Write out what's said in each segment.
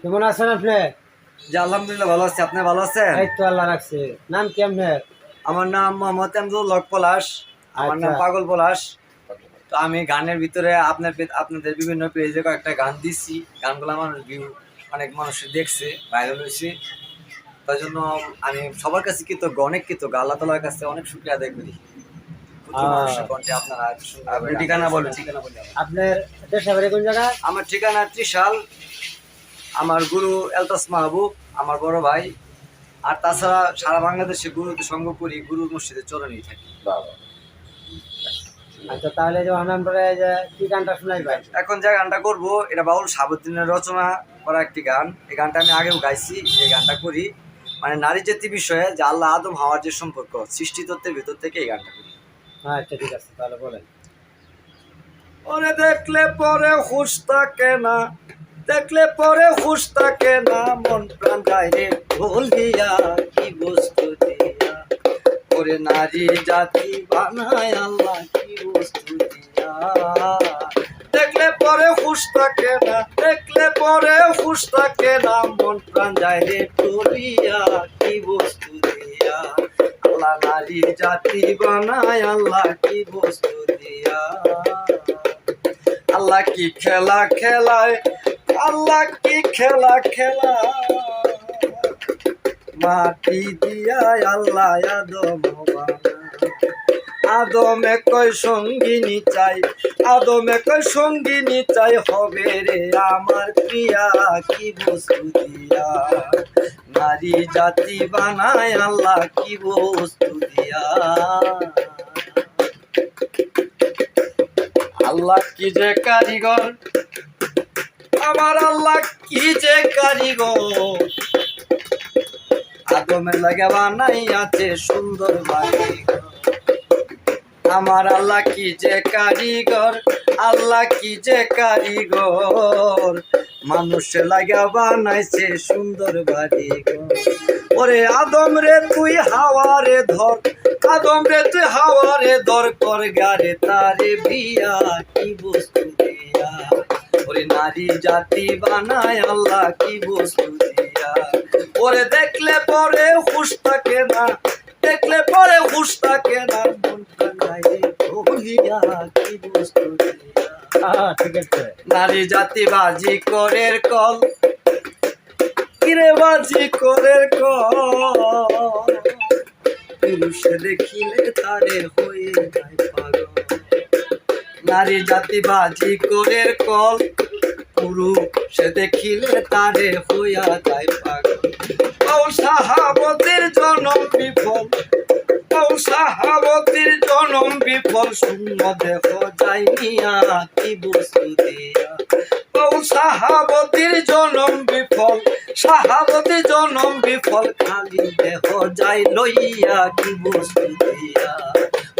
কেমন আছেন আপনি? জি আলহামদুলিল্লাহ ভালো আছি। আপনি ভালো আছেন? এই তো আল্লাহ রাখছে। নাম কি আপনার? আমার নাম মোহাম্মদ আমদুল লক পলাশ। আমার নাম আচ্ছা। পাগল পলাশ। তো আমি গানের ভিতরে আপনার আপনাদের বিভিন্ন পেজে কয়েকটা গান দিছি। গানগুলো মানুষ ভিউ অনেক মানুষ দেখছে ভাইরাল হয়েছে। তার জন্য আমি সবার কাছে কৃতজ্ঞ অনেক কৃতজ্ঞ। আল্লাহ তালার কাছে অনেক শুক্রিয়া আদায় করি। আপনি ঠিকানা বলুন। ঠিকানা বলুন। আপনার দেশে বাড়ি কোন জায়গা? আমার ঠিকানা ত্রিশাল আমার গুরু এলতাস মাহবুব আমার বড় ভাই। আর তাছাড়া সারা বাংলাদেশে গুরুকে সঙ্গ করি গুরুর মসজিদে চরণেই থাকি। আচ্ছা তাহলে যে আমরা কি গানটা শোনাই ভাই? এখন যে গানটা করব এটা বাউল সাবুদ্দিনের রচনা করা একটি গান। এই গানটা আমি আগেও গাইছি এই গানটা করি। মানে নারী জাতি বিষয়ে যে আল্লাহ আদম হাওয়ার যে সম্পর্ক সৃষ্টি তত্ত্বের ভিতর থেকে এই গানটা করি। আচ্ছা ঠিক আছে, তাহলে বলেন। ওরে দেখলে পরে হুশ থাকে না, দেখলে পরে হুশ থাকে না, মন প্রাণ যায় রে ঢোল দিয়া কি বস্তু দিয়া? ওরে নারী জাতি বানায় আল্লাহ কি বস্তু দিয়া? দেখলে পরে হুশ থাকে না, দেখলে পরে হুশ থাকে না, মন প্রাণ যায় রে ঢোলিয়া কি বস্তু দিয়া? আল্লাহ নারীর জাতি বানায়, আল্লাহ কি বস্তু দিয়া আল্লাহ কি খেলা খেলায়, আল্লাহ কি খেলা খেলা মাটি দিয়া আল্লাহ আদম। আদমে কয় সঙ্গিনী চাই, আদমে কয় সঙ্গিনী চাই, হবে রে আমার প্রিয়া, কি বস্তু দিয়া? নারী জাতি বানায় আল্লাহ, কি বস্তু দিয়া? আল্লাহ কি যে কারিগর? আমার আল্লাহ কি যে কারিগর? আদমের লাগে বানাই আছে সুন্দর বাড়িঘর আমার আল্লাহ কি যে কারিগর? আল্লাহ কি যে কারিগর? মানুষে লাগা বানাইছে সুন্দর বাড়িঘর। ওরে আদম রে তুই হাওয়ারে ধর। আদম রে তুই হাওয়ারে ধর, কর গারে তারে বিয়া, কি বস্তু দিয়া। ওরে নারী জাতি বানায় আল্লাহ, কি বস্তু দিয়া। ওরে দেখলে পরে হুশ থাকে না, দেখলে পরে হুশ থাকে না। কি বস্তু নারী জাতি বাজি করের কল। কিরে বাজি করের কল? পুরুষে দেখিলে তারে হয়ে যায় পাগল। নারী জাতি বাজি করের কল। পুরুষে দেখিলে তারে হইয়া যায় পাগল। ও সাহাবতের জনম বিফল। বিফল শূন্য দেহ কি বস্তু সাহাবতীর জনম বিফল সাহাবতী জনম বিফল, খালি দেহ যাই লইয়া, কি বস্তু দিয়া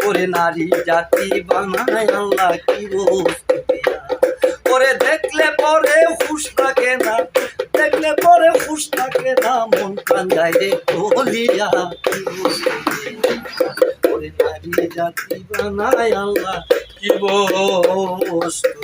ওরে নারী জাতি বানায় আল্লাহ, কি বস্তু ওরে দেখলে পরে হুশ থাকে না, দেখলে পরে হুশ থাকে না, মন কান্দায় রে বলিয়া, কি জাতি বানায় আল্লাহ কি বস্তু